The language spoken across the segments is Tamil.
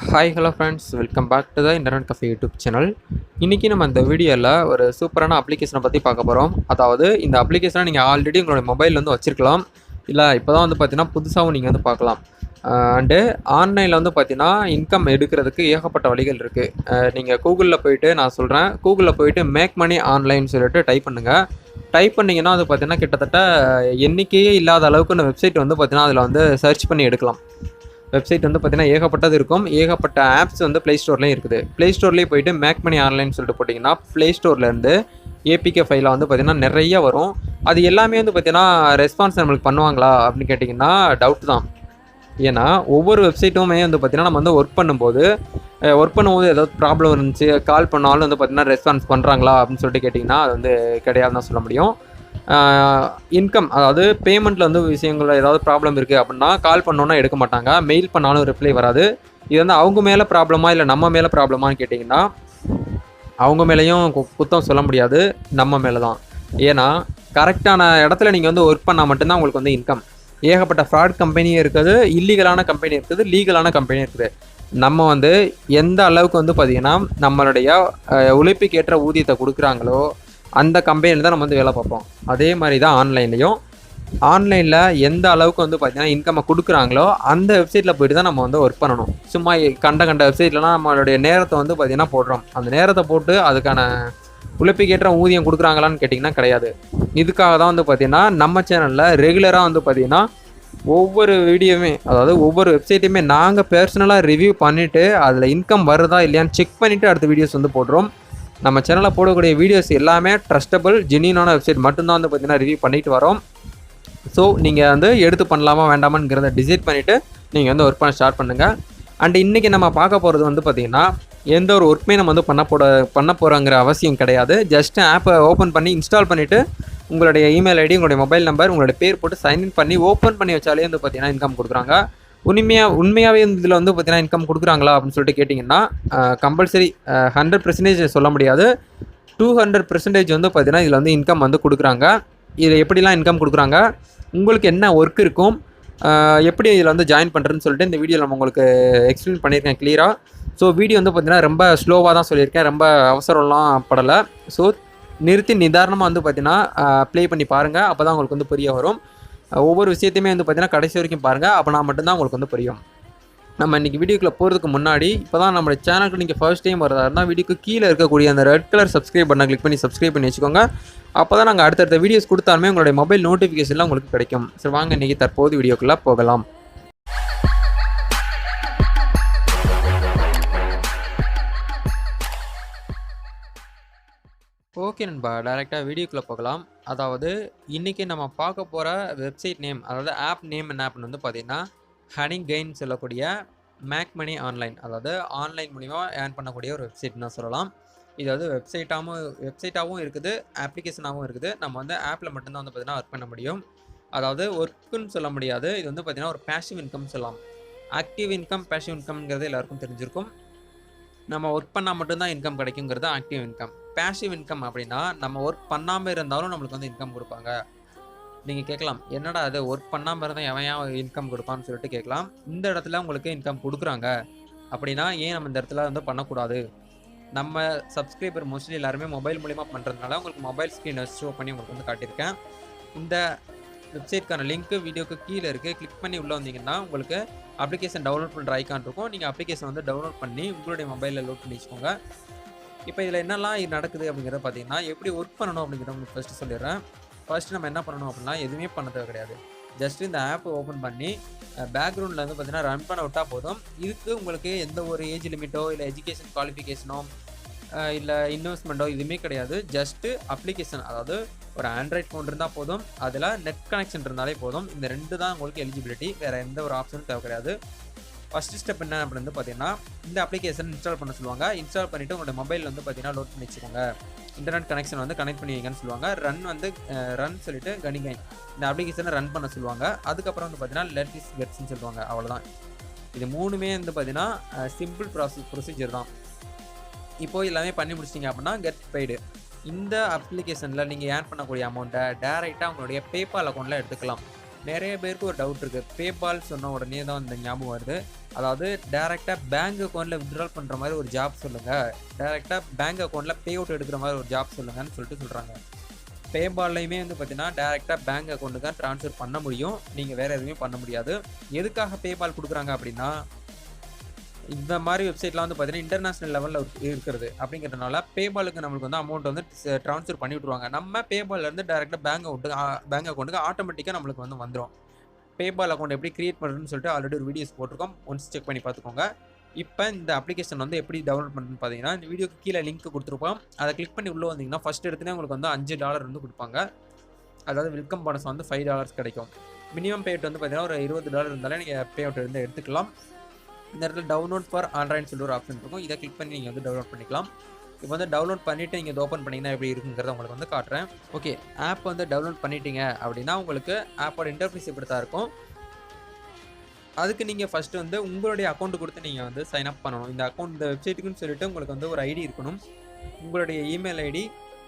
Hi hello friends welcome back to the internet cafe YouTube channel இன்றைக்கி நம்ம இந்த வீடியோவில் ஒரு சூப்பரான அப்ளிகேஷனை பற்றி பார்க்க போகிறோம் அதாவது இந்த அப்ளிகேஷனை நீங்கள் ஆல்ரெடி உங்களுடைய மொபைலில் வந்து வச்சுருக்கலாம். இல்லை இப்போ தான் வந்து பார்த்தீங்கன்னா புதுசாகவும் நீங்கள் வந்து பார்க்கலாம். அண்டு ஆன்லைனில் வந்து பார்த்தீங்கன்னா இன்கம் எடுக்கிறதுக்கு ஏகப்பட்ட வழிகள் இருக்குது நீங்கள் கூகுளில் போயிட்டு நான் சொல்கிறேன் கூகுளில் போயிட்டு மேக் மணி ஆன்லைன் சொல்லிட்டு டைப் பண்ணுங்கள் டைப் பண்ணிங்கன்னா அது பார்த்தீங்கன்னா கிட்டத்தட்ட எண்ணிக்கையே இல்லாத அளவுக்கு இந்த வெப்சைட் வந்து பார்த்தீங்கன்னா அதில் வந்து சர்ச் பண்ணி எடுக்கலாம். வெப்சைட் வந்து பார்த்தீங்கன்னா ஏகப்பட்டது இருக்கும். ஏகப்பட்ட ஆப்ஸ் வந்து ப்ளே ஸ்டோர்லேயும் இருக்குது. ப்ளே ஸ்டோர்லேயே போயிட்டு மேக் மணி ஆன்லைன் சொல்லிட்டு போட்டிங்கன்னா ப்ளே ஸ்டோர்லேருந்து ஏபிகே ஃபைலில் வந்து பார்த்திங்கன்னா நிறைய வரும். அது எல்லாமே வந்து பார்த்திங்கன்னா ரெஸ்பான்ஸ் நம்மளுக்கு பண்ணுவாங்களா அப்படின்னு கேட்டிங்கன்னா டவுட் தான். ஏன்னா ஒவ்வொரு வெப்சைட்டுமே வந்து பார்த்திங்கன்னா நம்ம வந்து ஒர்க் பண்ணும்போது ஒர்க் பண்ணும்போது ஏதாவது ப்ராப்ளம் இருந்துச்சு கால் பண்ணாலும் வந்து பார்த்திங்கன்னா ரெஸ்பான்ஸ் பண்ணுறாங்களா அப்படின்னு சொல்லிட்டு கேட்டிங்கன்னா அது வந்து கிடையாதுன்னு தான் சொல்ல முடியும். இன்கம் அதாவது பேமெண்ட்டில் வந்து விஷயங்கள் ஏதாவது ப்ராப்ளம் இருக்குது அப்படின்னா கால் பண்ணோன்னா எடுக்க மாட்டாங்க. மெயில் பண்ணாலும் ரிப்ளை வராது. இது வந்து அவங்க மேலே ப்ராப்ளமா இல்லை நம்ம மேலே ப்ராப்ளமான்னு கேட்டிங்கன்னா அவங்க மேலேயும் கு- குத்தம் சொல்ல முடியாது. நம்ம மேலே தான் ஏன்னா கரெக்டான இடத்துல நீங்கள் வந்து ஒர்க் பண்ணால் மட்டும்தான் உங்களுக்கு வந்து இன்கம் ஏகப்பட்ட ஃப்ராட் கம்பெனியும் இருக்குது இல்லீகலான கம்பெனி இருக்குது லீகலான கம்பெனி இருக்குது. நம்ம வந்து எந்த அளவுக்கு வந்து பார்த்திங்கன்னா நம்மளுடைய உழைப்புக்கு ஏற்ற ஊதியத்தை கொடுக்குறாங்களோ அந்த கம்பெனியில் தான் நம்ம வந்து வேலை பார்ப்போம். அதே மாதிரி தான் ஆன்லைன்லேயும் ஆன்லைனில் எந்த அளவுக்கு வந்து பார்த்தீங்கன்னா இன்கம்மை கொடுக்குறாங்களோ அந்த வெப்சைட்டில் போயிட்டு தான் நம்ம வந்து ஒர்க் பண்ணணும். சும்மா கண்ட கண்ட வெப்சைட்லலாம் நம்மளுடைய நேரத்தை வந்து பார்த்திங்கன்னா போடுறோம். அந்த நேரத்தை போட்டு அதுக்கான உழைப்புக்கேற்ற ஊதியம் கொடுக்குறாங்களான்னு கேட்டிங்கன்னா கிடையாது. இதுக்காக தான் வந்து பார்த்திங்கன்னா நம்ம சேனலில் ரெகுலராக வந்து பார்த்திங்கன்னா ஒவ்வொரு வீடியோவுமே அதாவது ஒவ்வொரு வெப்சைட்டையுமே நாங்கள் பர்சனலாக ரிவ்யூ பண்ணிவிட்டு அதில் இன்கம் வருதா இல்லையான்னு செக் பண்ணிவிட்டு அடுத்த வீடியோஸ் வந்து போடுறோம். நம்ம சேனலில் போடக்கூடிய வீடியோஸ் எல்லாமே ட்ரஸ்டபிள் ஜெனியூனான வெப்சைட் மட்டும்தான் வந்து பார்த்திங்கன்னா ரிவ்யூ பண்ணிட்டு வரோம். ஸோ நீங்கள் வந்து எடுத்து பண்ணலாமா வேண்டாமாங்கிறத டிசைட் பண்ணிவிட்டு நீங்கள் வந்து ஒர்க் பண்ண ஸ்டார்ட் பண்ணுங்கள் அண்ட் இன்றைக்கி நம்ம பார்க்க போகிறது வந்து பார்த்திங்கன்னா எந்த ஒரு ஒர்க்குமே நம்ம வந்து பண்ண போட பண்ண போகிறோங்கிற அவசியம் கிடையாது. ஜஸ்ட் ஆப்பை ஓப்பன் பண்ணி இன்ஸ்டால் பண்ணிவிட்டு உங்களுடைய இமெயில் ஐடி உங்களுடைய மொபைல் நம்பர் உங்களுடைய பேர் போட்டு சைன்இன் பண்ணி ஓப்பன் பண்ணி வச்சாலே வந்து பார்த்தீங்கன்னா இன்கம் கொடுக்குறாங்க. உண்மையாக உண்மையாகவே இதில் வந்து பார்த்தீங்கன்னா இன்கம் கொடுக்குறாங்களா அப்படின்னு சொல்லிட்டு கேட்டிங்கன்னா கம்பல்சரி ஹண்ட்ரட் பர்சன்டேஜ் சொல்ல முடியாது. டூ ஹண்ட்ரட் பர்சன்டேஜ் வந்து பார்த்தீங்கன்னா இதில் வந்து இன்கம் வந்து கொடுக்குறாங்க. இதில் எப்படிலாம் இன்கம் கொடுக்குறாங்க? உங்களுக்கு என்ன ஒர்க் இருக்கும்? எப்படி இதில் வந்து ஜாயின் பண்ணுறேன்னு சொல்லிட்டு இந்த வீடியோவில் நம்ம உங்களுக்கு எக்ஸ்பிளைன் பண்ணியிருக்கேன் கிளியராக ஸோ வீடியோ வந்து பார்த்தீங்கன்னா ரொம்ப ஸ்லோவாக தான் சொல்லியிருக்கேன். ரொம்ப அவசரம்லாம் படலை. ஸோ நிறுத்தி நிதானமாக வந்து பார்த்திங்கன்னா ப்ளே பண்ணி பாருங்கள் அப்போ தான் உங்களுக்கு வந்து புரிய வரும். ஒவ்வொரு விஷயத்தையுமே வந்து பார்த்திங்கன்னா கடைசி வரைக்கும் பாருங்கள் அப்போ நான் மட்டும்தான் உங்களுக்கு வந்து புரியும். நம்ம இன்றைக்கி வீடியோக்குள்ளே போகிறதுக்கு முன்னாடி இப்போ தான் நம்ம சேனலுக்கு நீங்கள் ஃபர்ஸ்ட் டைம் வரதா இருந்தால் வீடியோக்கு கீழே இருக்கக்கூடிய அந்த ரெட் கலர் சப்ஸ்கிரைப் பண்ண கிளிக் பண்ணி சப்ஸ்கிரைப் பண்ணி வச்சுக்கோங்க. அப்போ தான் நாங்கள் அடுத்தடுத்த வீடியோஸ் கொடுத்தாலுமே உங்களுடைய மொபைல் நோட்டிஃபிகேஷன்லாம் உங்களுக்கு கிடைக்கும். சரி வாங்க இன்றைக்கி தற்போது வீடியோக்குள்ளே போகலாம். ஓகே நண்பா டேரெக்டாக வீடியோக்குள்ளே போகலாம். அதாவது இன்றைக்கி நம்ம பார்க்க போகிற வெப்சைட் நேம் அதாவது ஆப் நேம் என்ன ஆப்னு வந்து பார்த்திங்கன்னா ஹனி கெயின் சொல்லக்கூடிய மேக் மணி ஆன்லைன் அதாவது ஆன்லைன் மூலிமா ஏர்ன் பண்ணக்கூடிய ஒரு வெப்சைட்னு தான் சொல்லலாம். இது வந்து வெப்சைட்டாகவும் வெப்சைட்டாகவும் இருக்குது அப்ளிகேஷனாகவும் இருக்குது. நம்ம வந்து ஆப்பில் மட்டும்தான் வந்து பார்த்தீங்கன்னா ஒர்க் பண்ண முடியும். அதாவது ஒர்க்குன்னு சொல்ல முடியாது. இது வந்து பார்த்தீங்கன்னா ஒரு பேஷிவ் இன்கம் சொல்லலாம். ஆக்டிவ் இன்கம் பேஷிவ் இன்கம்ங்கிறது எல்லாருக்கும் தெரிஞ்சிருக்கும். நம்ம ஒர்க் பண்ணால் மட்டும்தான் இன்கம் கிடைக்குங்கிறது ஆக்டிவ் இன்கம் பேசிவ் இன்கம் அப்படின்னா நம்ம ஒர்க் பண்ணாமல் இருந்தாலும் நம்மளுக்கு வந்து இன்கம் கொடுப்பாங்க. நீங்கள் கேட்கலாம் என்னடா அது ஒர்க் பண்ணாமல் இருந்தால் எவன் ஏன் இன்கம் கொடுப்பான்னு சொல்லிட்டு கேட்கலாம். இந்த இடத்துல உங்களுக்கு இன்கம் கொடுக்குறாங்க. அப்படின்னா ஏன் நம்ம இந்த இடத்துல வந்து பண்ணக்கூடாது? நம்ம சப்ஸ்கிரைபர் மோஸ்ட்லி எல்லாருமே மொபைல் மூலிமா பண்ணுறதுனால உங்களுக்கு மொபைல் ஸ்க்ரீனை ஷோ பண்ணி உங்களுக்கு வந்து காட்டியிருக்கேன். இந்த வெப்சைட்க்கான லிங்க்கு வீடியோக்கு கீழே இருக்குது கிளிக் பண்ணி உள்ளே வந்தீங்கன்னா உங்களுக்கு அப்ளிகேஷன் டவுன்லோட் பண்ணுற ஐக்கான் இருக்கும். நீங்கள் அப்ளிகேஷன் வந்து டவுன்லோட் பண்ணி உங்களுடைய மொபைலில் லோட் பண்ணி வச்சுக்கோங்க. இப்போ இதில் என்னெல்லாம் இது நடக்குது அப்படிங்கிறத பார்த்தீங்கன்னா எப்படி ஒர்க் பண்ணணும் அப்படிங்கிறத உங்களுக்கு ஃபஸ்ட்டு சொல்லிடுறேன். ஃபஸ்ட்டு நம்ம என்ன பண்ணணும் அப்படின்னா எதுவுமே பண்ண தேவை கிடையாது. ஜஸ்ட் இந்த ஆப் ஓப்பன் பண்ணி பேக்ரவுண்டில் வந்து பார்த்தீங்கன்னா ரன் பண்ண விட்டால் போதும். இதுக்கு உங்களுக்கு எந்த ஒரு ஏஜ் லிமிட்டோ இல்லை எஜுகேஷன் குவாலிஃபிகேஷனோ இல்லை இன்வெஸ்ட்மெண்ட்டோ இதுவுமே கிடையாது. ஜஸ்ட்டு அப்ளிகேஷன் அதாவது ஒரு ஆண்ட்ராய்ட் ஃபோன் இருந்தால் போதும். அதில் நெட் கனெக்ஷன் இருந்தாலே போதும். இந்த ரெண்டு தான் உங்களுக்கு எலிஜிபிலிட்டி வேறு எந்த ஒரு ஆப்ஷனும் தேவை கிடையாது. ஃபஸ்ட்டு ஸ்டெப் என்ன அப்படின்னு வந்து பார்த்தீங்கன்னா இந்த அப்ளிகேஷன் இன்ஸ்டால் பண்ண சொல்லுவாங்க. இன்ஸ்டால் பண்ணிவிட்டு உங்களோட மொபைல் வந்து பார்த்தீங்கன்னா லோட் பண்ணி வச்சுக்கோங்க. இன்டர்நெட் கனெக்ஷன் வந்து கனெக்ட் பண்ணி வைங்கன்னு சொல்லுவாங்க. ரன் வந்து ரன் சொல்லிட்டு கனிகைன் இந்த அப்ளிகேஷனை ரன் பண்ண சொல்லுவாங்க. அதுக்கப்புறம் வந்து பார்த்தீங்கன்னா லெட் இஸ் கெட்ஸ்னு சொல்லுவாங்க. அவ்வளோதான் இது மூணுமே வந்து பார்த்தீங்கன்னா சிம்பிள் ப்ராசஸ் ப்ரொசீஜர் தான். இப்போ எல்லாமே பண்ணி முடிச்சிட்டிங்க அப்படின்னா கெட் பெய்டு இந்த அப்ளிகேஷனில் நீங்கள் ஏர்ன் பண்ணக்கூடிய அமௌண்ட்டை டேரெக்டாக உங்களுடைய பேபால் அக்கௌண்ட்டில் எடுத்துக்கலாம். நிறைய பேருக்கு ஒரு டவுட் இருக்குது பேபால் சொன்ன உடனே தான் இந்த ஞாபகம் வருது. அதாவது டேரெக்டாக பேங்க் அக்கௌண்ட்டில் வித்ட்ரால் பண்ணுற மாதிரி ஒரு ஜாப் சொல்லுங்கள் டேரெக்டாக பேங்க் அக்கௌண்ட்டில் பே அவுட் எடுக்கிற மாதிரி ஒரு ஜாப் சொல்லுங்கன்னு சொல்லிட்டு சொல்கிறாங்க பேபால்லையுமே வந்து பார்த்தீங்கன்னா டேரெக்டாக பேங்க் அக்கௌண்ட்டு தான் ட்ரான்ஸ்ஃபர் பண்ண முடியும். நீங்கள் வேறு எதுவுமே பண்ண முடியாது. எதுக்காக பேபால் கொடுக்குறாங்க அப்படின்னா இந்த மாதிரி வெப்சைட்லாம் வந்து பார்த்தீங்கன்னா இன்டர்நேஷனல் லெவலில் இருக்கிறது அப்படிங்கிறதுனால பேபாலுக்கு நம்மளுக்கு வந்து அமௌண்ட் வந்து ட்ரான்ஸ்ஃபர் பண்ணி விட்ருவாங்க நம்ம பேபால்லேருந்து டேரெக்டாக பேங்க் அக்கௌண்ட்டுக்கு பேங்க் அக்கௌண்ட்டுக்கு ஆட்டோமேட்டிக்காக நம்மளுக்கு வந்து வந்துடும் பேபால் அக்கௌண்ட் எப்படி க்ரியேட் பண்ணுறதுன்னு சொல்லிட்டு ஆல்ரெடி ஒரு வீடியோஸ் போட்டிருக்கோம். ஒன்ஸ் செக் பண்ணி பார்த்துக்கோங்க. இப்போ இந்த அப்ளிகேஷன் வந்து எப்படி டவுன்லோட் பண்ணுறதுன்னு பார்த்தீங்கன்னா இந்த வீடியோக்கு கீழே லிங்க் கொடுத்துருப்போம். அதை கிளிக் பண்ணி உள்ளே வந்தீங்கன்னா ஃபஸ்ட் எடுத்துனே உங்களுக்கு வந்து அஞ்சு டாலர் வந்து கொடுப்பாங்க. அதாவது வெல்கம் போனஸ் வந்து ஃபைவ் டாலர்ஸ் கிடைக்கும். மினிமம் பேட் வந்து பார்த்தீங்கன்னா ஒரு இருபது டாலர் இருந்தாலே நீங்கள் பே அவுட் இருந்து எடுத்துக்கலாம். இந்த இடத்துல டவுன்லோட் ஃபார் ஆண்ட்ராய்டு சொல்லி ஒரு ஆப்ஷன் இருக்கும். இதை கிளிக் பண்ணி நீங்கள் வந்து டவுன்லோட் பண்ணிக்கலாம். இப்போ வந்து டவுன்லோட் பண்ணிவிட்டு நீங்கள் ஓப்பன் பண்ணிங்கன்னா எப்படி இருக்குங்கிறத உங்களுக்கு வந்து காட்டுறேன். ஓகே ஆப் வந்து டவுன்லோட் பண்ணிட்டீங்க அப்படின்னா உங்களுக்கு ஆப்போட இன்டர்ஃபேஸ் இப்படி தான் இருக்கும்? அதுக்கு நீங்கள் ஃபஸ்ட்டு வந்து உங்களுடைய அக்கௌண்ட் கொடுத்து நீங்கள் வந்து சைன் அப் பண்ணணும். இந்த அக்கௌண்ட் இந்த வெப்சைட்டுக்குன்னு சொல்லிட்டு உங்களுக்கு வந்து ஒரு ஐடி இருக்கணும். உங்களுடைய இமெயில் ஐடி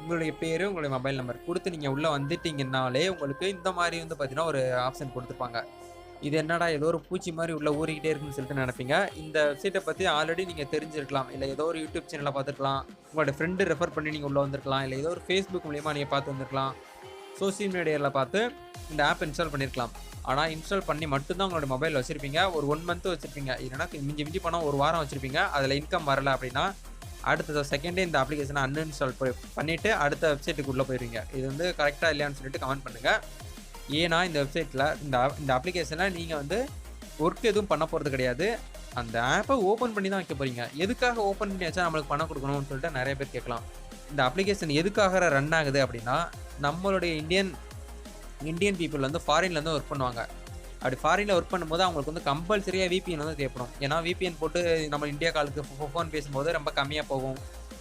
உங்களுடைய பேர் உங்களுடைய மொபைல் நம்பர் கொடுத்து நீங்கள் உள்ளே வந்துட்டீங்கன்னாலே உங்களுக்கு இந்த மாதிரி வந்து பார்த்தீங்கன்னா ஒரு ஆப்ஷன் கொடுத்துருப்பாங்க. இது என்னடா ஏதோ ஒரு பூச்சி மாதிரி உள்ள ஊறிக்கிட்டே இருக்குன்னு சொல்லிட்டு நினைப்பீங்க. இந்த வெப்சைட்டை பற்றி ஆல்ரெடி நீங்கள் தெரிஞ்சிருக்கலாம். இல்லை ஏதோ ஒரு யூடியூப் சேனலில் பார்த்துருக்கலாம். உங்களோட ஃப்ரெண்டு ரெஃபர் பண்ணி நீங்கள் உள்ளே வந்திருக்கலாம். இல்லை ஏதோ ஒரு ஃபேஸ்புக் மூலியமாக நீங்கள் பார்த்து வந்திருக்கலாம். சோசியல் மீடியாவில் பார்த்து இந்த ஆப் இன்ஸ்டால் பண்ணியிருக்கலாம் ஆனால் இன்ஸ்டால் பண்ணி மட்டும்தான் உங்களோட மொபைல் வச்சுருப்பீங்க. ஒரு ஒன் மந்த்து வச்சுருப்பீங்க. இல்லைனா மிஞ்சி மிஞ்சி பணம் ஒரு வாரம் வச்சுருப்பீங்க. அதில் இன்கம் வரலை அப்படின்னா அடுத்த செகண்டே இந்த அப்ளிகேஷனை அன்இன்ஸ்டால் பண்ணிவிட்டு அடுத்த வெப்சைட்டுக்கு உள்ளே போயிருவீங்க. இது வந்து கரெக்டாக இல்லையான்னு சொல்லிட்டு கமெண்ட் பண்ணுங்கள் ஏன்னா இந்த வெப்சைட்டில் இந்த இந்த அப்ளிகேஷனில் நீங்கள் வந்து ஒர்க் எதுவும் பண்ண போகிறது கிடையாது. அந்த ஆப்பை ஓப்பன் பண்ணி தான் வைக்க போகிறீங்க எதுக்காக ஓப்பன் பண்ணி வச்சா நம்மளுக்கு பணம் கொடுக்கணும்னு சொல்லிட்டு நிறைய பேர் கேட்கலாம். இந்த அப்ளிகேஷன் எதுக்காக ரன் ஆகுது அப்படின்னா நம்மளுடைய இந்தியன் இந்தியன் பீப்புள் வந்து ஃபாரின்லேருந்து ஒர்க் பண்ணுவாங்க. அப்படி ஃபாரினில் ஒர்க் பண்ணும்போது அவங்களுக்கு வந்து கம்பல்சரியாக விபிஎன் வந்து தேவைப்படும் ஏன்னா விபிஎன் போட்டு நம்ம இந்தியா காலுக்கு ஃபோன் பேசும்போது ரொம்ப கம்மியாக போகும்.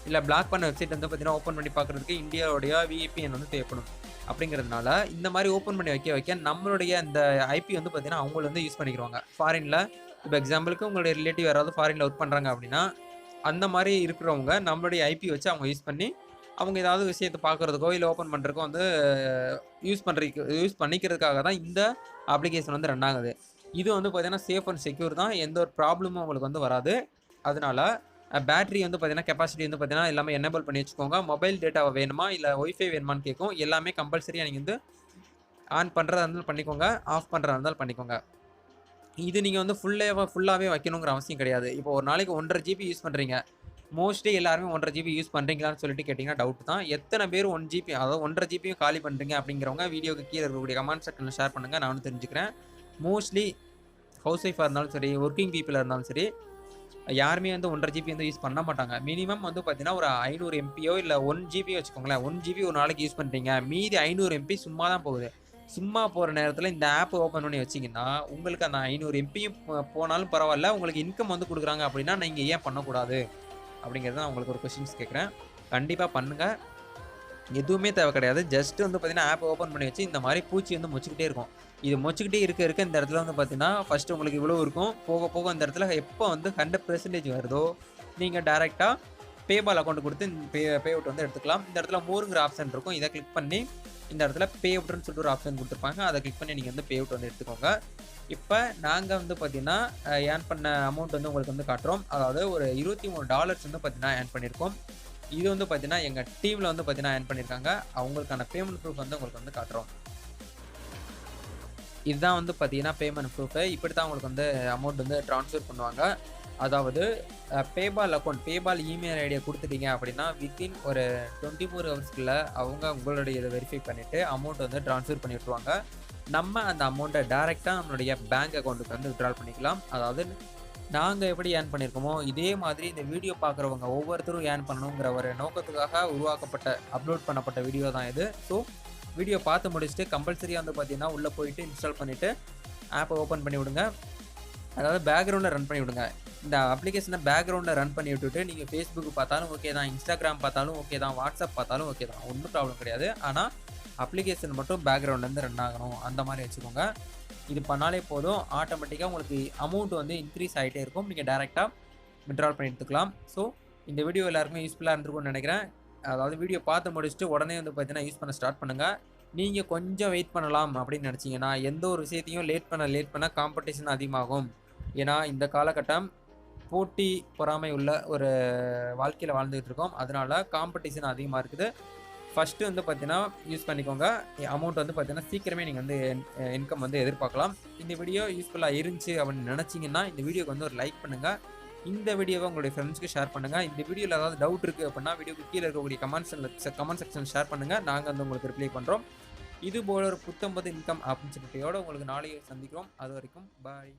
இல்லை பிளாக் பண்ண வெப்சைட் வந்து பார்த்தீங்கன்னா ஓப்பன் பண்ணி பார்க்குறதுக்கு இந்தியாவுடைய விபிஎன் வந்து தேவைப்படும் அப்படிங்கிறதுனால இந்த மாதிரி ஓப்பன் பண்ணி வைக்க வைக்க நம்மளுடைய இந்த ஐபி வந்து பார்த்தீங்கன்னா அவங்கள வந்து யூஸ் பண்ணிக்கிறாங்க ஃபாரினில் இப்போ எக்ஸாம்பிளுக்கு உங்களுடைய ரிலேட்டிவ் யாராவது ஃபாரினில் ஒர்க் பண்ணுறாங்க அப்படின்னா அந்த மாதிரி இருக்கிறவங்க நம்மளுடைய ஐபி வச்சு அவங்க யூஸ் பண்ணி அவங்க ஏதாவது விஷயத்தை பார்க்குறதுக்கோ இல்லை ஓப்பன் பண்ணுறதுக்கோ வந்து யூஸ் பண்ணுறதுக்கு யூஸ் பண்ணிக்கிறதுக்காக தான் இந்த அப்ளிகேஷன் வந்து ரன் ஆகுது. இது வந்து பார்த்தீங்கன்னா சேஃப் அண்ட் செக்யூர் தான். எந்த ஒரு ப்ராப்ளமும் உங்களுக்கு வந்து வராது. அதனால பேட்டரி வந்து பார்த்தீங்கன்னா கெப்பாசிட்டி வந்து பார்த்தீங்கன்னா எல்லாமே எனேபிள் பண்ணி வச்சுக்கோங்க. மொபைல் டேட்டா வேணுமா இல்லை ஒய்ஃபை வேணுமான்னு கேட்கும் எல்லாமே கம்பல்சரியாக நீங்கள் வந்து ஆன் பண்ணுறதா இருந்தாலும் பண்ணிக்கோங்க ஆஃப் பண்ணுறதா இருந்தாலும் பண்ணிக்கோங்க. இது நீங்கள் வந்து ஃபுல்லே ஃபுல்லாகவே வைக்கணுங்கிற அவசியம் கிடையாது. இப்போ ஒரு நாளைக்கு ஒன்றரை ஜிபி யூஸ் பண்ணுறீங்க மோஸ்ட்லி எல்லாருமே ஒன்றரை ஜிபி யூஸ் பண்ணுறீங்களான்னு சொல்லிட்டு கேட்டிங்கன்னா டவுட் தான். எத்தனை பேர் ஒன் ஜிபி அதாவது ஒன்றரை ஜிபியும் காலி பண்ணுறீங்க அப்படிங்கிறவங்க வீடியோக்கு கீழே இருக்கக்கூடிய கமெண்ட் செக்ஷனில் ஷேர் பண்ணுங்கள் நான் வந்து தெரிஞ்சுக்கிறேன். மோஸ்ட்லி ஹவுஸ் ஒய்ஃபாக இருந்தாலும் சரி ஒர்க்கிங் பீப்புளாக இருந்தாலும் சரி யாருமே வந்து ஒன்றரை ஜிபி வந்து யூஸ் பண்ண மாட்டாங்க. மினிமம் வந்து பார்த்தீங்கன்னா ஒரு ஐநூறு எம்பியோ இல்லை ஒன் ஜிபி வச்சுக்கோங்களேன். ஒன் ஜிபி ஒரு நாளைக்கு யூஸ் பண்ணுறீங்க மீதி ஐநூறு எம்பி சும்மா தான் போகுது. சும்மா போகிற நேரத்தில் இந்த ஆப் ஓப்பன் பண்ணி வச்சிங்கன்னா உங்களுக்கு அந்த ஐநூறு எம்பியும் போனாலும் பரவாயில்ல. உங்களுக்கு இன்கம் வந்து கொடுக்குறாங்க அப்படின்னா நீங்கள் ஏன் பண்ணக்கூடாது? அப்படிங்கிறது நான் உங்களுக்கு ஒரு கொஷின்ஸ் கேட்குறேன் கண்டிப்பாக பண்ணுங்கள் எதுவுமே தேவை கிடையாது. ஜஸ்ட் வந்து பார்த்தீங்கன்னா ஆப் ஓப்பன் பண்ணி வச்சு இந்த மாதிரி பூச்சி வந்து மொச்சிக்கிட்டே இருக்கும். இது மொச்சிக்கிட்டே இருக்க இருக்க இந்த இடத்துல வந்து பார்த்தீங்கன்னா ஃபஸ்ட்டு உங்களுக்கு இவ்வளோ இருக்கும். போக போக இந்த இடத்துல எப்போ வந்து ஹண்ட்ரட் பெர்சன்டேஜ் வருதோ நீங்கள் டேரெக்டாக பேபால் அக்கௌண்ட் கொடுத்து பே பே அவுட் வந்து எடுத்துக்கலாம். இந்த இடத்துல மூருங்கிற ஆப்ஷன் இருக்கும். இதை கிளிக் பண்ணி இந்த இடத்துல பே அவுட்னு சொல்லிட்டு ஒரு ஆப்ஷன் கொடுத்துருப்பாங்க. அதை கிளிக் பண்ணி நீங்கள் வந்து பே அவுட் வந்து எடுத்துக்கோங்க. இப்போ நாங்கள் வந்து பார்த்தீங்கன்னா ஏர்ன் பண்ண அமௌண்ட் வந்து உங்களுக்கு வந்து காட்டுறோம். அதாவது ஒரு இருபத்தி மூணு டாலர்ஸ் வந்து பார்த்தீங்கன்னா ஏர்ன் பண்ணியிருக்கோம். இது வந்து பார்த்தீங்கன்னா எங்கள் டீமில் வந்து பார்த்தீங்கன்னா ஏர்ன் பண்ணியிருக்காங்க அவங்களுக்கான பேமெண்ட் ப்ரூஃப் வந்து உங்களுக்கு வந்து காட்டுறோம். இதுதான் வந்து பார்த்தீங்கன்னா பேமெண்ட் ப்ரூஃபு இப்படி தான் உங்களுக்கு வந்து அமௌண்ட் வந்து ட்ரான்ஸ்ஃபர் பண்ணுவாங்க. அதாவது பேபால் அக்கௌண்ட் பேபால் இமெயில் ஐடியை கொடுத்துட்டீங்க அப்படின்னா வித்தின் ஒரு டுவெண்ட்டி ஃபோர் ஹவர்ஸ்க்குள்ளே அவங்க உங்களுடைய இதை வெரிஃபை பண்ணிவிட்டு அமௌண்ட் வந்து ட்ரான்ஸ்ஃபர் பண்ணி விட்ருவாங்க நம்ம அந்த அமௌண்ட்டை டேரெக்டாக நம்மளுடைய பேங்க் அக்கௌண்ட்டுக்கு வந்து விட்ரால் பண்ணிக்கலாம். அதாவது நாங்கள் எப்படி ஏர்ன் பண்ணியிருக்கோமோ இதே மாதிரி இந்த வீடியோ பார்க்குறவங்க ஒவ்வொருத்தரும் ஏர்ன் பண்ணணுங்கிற ஒரு நோக்கத்துக்காக உருவாக்கப்பட்ட அப்லோட் பண்ணப்பட்ட வீடியோ தான் இது. ஸோ வீடியோ பார்த்து முடிச்சுட்டு கம்பல்சரியாக வந்து பார்த்தீங்கன்னா உள்ளே போயிட்டு இன்ஸ்டால் பண்ணிவிட்டு ஆப்பை ஓப்பன் பண்ணி விடுங்க. அதாவது பேக்ரவுண்டில் ரன் பண்ணி விடுங்க. இந்த அப்ளிகேஷனை பேக்ரவுண்டில் ரன் பண்ணி விட்டுட்டு நீங்கள் ஃபேஸ்புக் பார்த்தாலும் ஓகே தான் இன்ஸ்டாகிராம் பார்த்தாலும் ஓகே தான் வாட்ஸ்அப் பார்த்தாலும் ஓகே தான். ஒன்றும் ப்ராப்ளம் கிடையாது. ஆனால் அப்ளிகேஷன் மட்டும் பேக்ரவுண்ட்லேருந்து ரன் ஆகணும். அந்த மாதிரி வச்சுக்கோங்க. இது பண்ணாலே போதும். ஆட்டோமேட்டிக்காக உங்களுக்கு அமௌண்ட் வந்து இன்க்ரீஸ் ஆகிட்டே இருக்கும். நீங்கள் டேரெக்டாக விட்ரால் பண்ணி எடுத்துக்கலாம். ஸோ இந்த வீடியோ எல்லாருக்குமே யூஸ்ஃபுல்லாக இருந்திருக்கும்னு நினைக்கிறேன். அதாவது வீடியோ பார்த்து முடிச்சுட்டு உடனே வந்து பார்த்தீங்கன்னா யூஸ் பண்ண ஸ்டார்ட் பண்ணுங்கள் நீங்கள் கொஞ்சம் வெயிட் பண்ணலாம் அப்படின்னு நினச்சிங்கன்னா எந்த ஒரு விஷயத்தையும் லேட் பண்ண லேட் பண்ண காம்படிஷன் அதிகமாகும். ஏன்னா இந்த காலகட்டம் போட்டி பொறாமை உள்ள ஒரு வாழ்க்கையில் வாழ்ந்துகிட்டு இருக்கோம். அதனால காம்படிஷன் அதிகமாக இருக்குது. ஃபஸ்ட்டு வந்து பார்த்தீங்கன்னா யூஸ் பண்ணிக்கோங்க. அமௌண்ட் வந்து பார்த்தீங்கன்னா சீக்கிரமே நீங்கள் வந்து இன்கம் வந்து எதிர்பார்க்கலாம். இந்த வீடியோ யூஸ்ஃபுல்லாக இருந்துச்சு அப்படின்னு நினச்சிங்கன்னா இந்த வீடியோக்கு வந்து ஒரு லைக் பண்ணுங்கள் இந்த வீடியோவை உங்களுடைய ஃப்ரெண்ட்ஸ்க்கு ஷேர் பண்ணுங்கள் இந்த வீடியோவில் ஏதாவது டவுட் இருக்குது அப்படின்னா வீடியோக்கு கீழே இருக்கக்கூடிய கமெண்ட்ஸ் கமெண்ட் செக்ஷன் ஷேர் பண்ணுங்கள் நாங்கள் வந்து உங்களுக்கு ரிப்ளை பண்ணுறோம் இது போல ஒரு புத்தம்பது இன்கம் ஆப்பர்ச்சுனிட்டியோட உங்களுக்கு நாளைக்கு சந்திக்கிறோம். அது வரைக்கும் பாய்